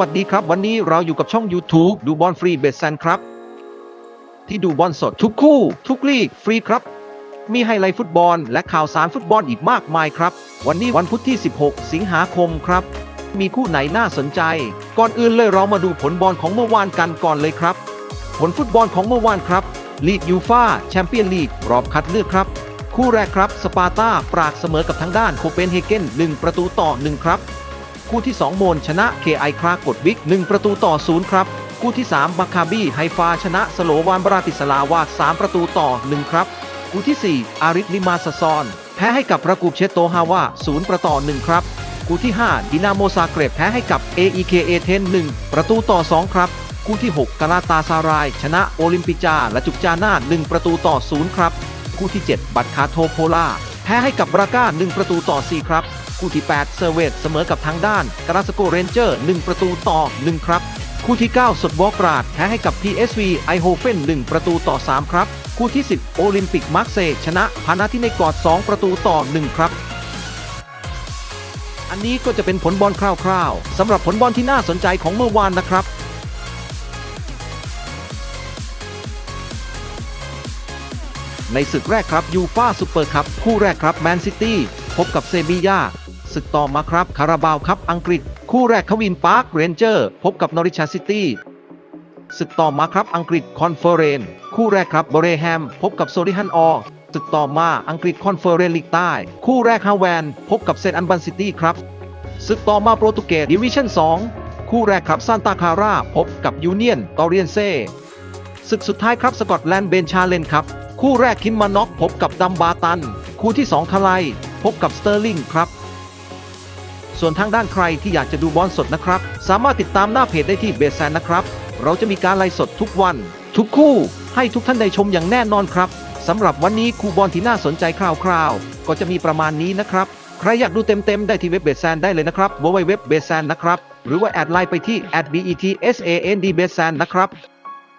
วัสดีครับ วันนี้เราอยู่กับช่อง YouTube ดูบอลฟรีเบสแซนครับ ที่ดูบอลสดทุกคู่ ทุกลีกฟรีครับ มีไฮไลท์ฟุตบอลและข่าวสารฟุตบอลอีกมากมายครับ วันนี้วันพุธที่ 16 สิงหาคมครับ มีคู่ไหนน่าสนใจ ก่อนอื่นเลยเรามาดูผลบอลของเมื่อวานกันก่อนเลยครับ ผลฟุตบอลของเมื่อวานครับลีกยูฟาแชมเปี้ยนลีกรอบคัดเลือกครับ คู่แรกครับสปาร์ตาปรากเสมอกับทางด้านโคเปนเฮเกน1ประตูต่อ1ครับ คู่ที่ 2 โมนชนะ KI ครากดวิก 1 ประตูต่อ 0 ครับ คู่ที่ 3บัคาบีไฮฟาชนะสโลวานบราติสลาวา3ประตูต่อ 1 ครับ คู่ที่ 4 อาริสลิมาสซอน แพ้ให้กับประกูบเชโตฮาวา0ประตูต่อ1ครับ คู่ที่ 5 ดินาโมซาเกรบแพ้ให้กับ AEK เอเทน1ประตูต่อ 2 ครับ คู่ที่ 6กาลาตาซาราย ชนะโอลิมปิจาและจุกจาน่า1ประตูต่อ 0 ครับ คู่ที่ 7 บัตคาโทโพลาแพ้ให้กับบราก้า1ประตูต่อ 4 ครับ คู่ที่ 8 เซเวตเสมอกับทางด้านกราสโกเรนเจอร์ 1 ประตูต่อ 1 ครับ คู่ที่ 9 สดวอกราดแพ้ให้กับ PSV ไอโฮเฟน1 ประตูต่อ 3 ครับ คู่ที่ 10 โอลิมปิกมาร์เซชนะพานาทิเนกอด 2 ประตูต่อ 1 ครับอันนี้ก็จะเป็นผลบอลคร่าวๆสำหรับผลบอลที่น่าสนใจของเมื่อวานนะครับ ในศึกแรกครับยูฟาซูเปอร์คัพคู่แรกครับแมนซิตี้พบกับเซบียา ศึกต่อมาครับคาราบาวครับอังกฤษ คู่แรกควินพาร์คเรนเจอร์พบกับนอริชาซิตี้ศึกต่อมาครับอังกฤษคอนเฟอเรนคู่แรกครับบเรแฮมพบกับโซลิฮันออศึกต่อมาอังกฤษคอนเฟอเรนลีกใต้ คู่แรกฮาแวนพบกับเซนต์อันบันซิตี้ครับศึกต่อมาโปรตุเกสดิวิชั่น 2 คู่แรกครับซานตาคาราพบกับยูเนียนตอเรียนเซศึกสุดท้ายครับสกอตแลนด์เบนชาเลนครับคู่แรกคิมมานอกพบกับดัมบาตัน คู่ที่ 2 คาไลพบกับสเตอร์ลิงครับ ส่วนทางด้านใครที่อยากจะดูบอลสดนะครับ สามารถติดตามหน้าเพจได้ที่เบสแซนนะครับ เราจะมีการไลฟ์สดทุกวัน ทุกคู่ให้ทุกท่านได้ชมอย่างแน่นอนครับสำหรับวันนี้คู่บอลที่น่าสนใจคร่าวๆ ก็จะมีประมาณนี้นะครับ ใครอยากดูเต็มๆ ได้ที่เว็บเบสแซนได้เลยนะครับ www เว็บเบสแซนนะครับ หรือว่าแอดไลน์ไปที่ @betsan d เบสแซนนะครับ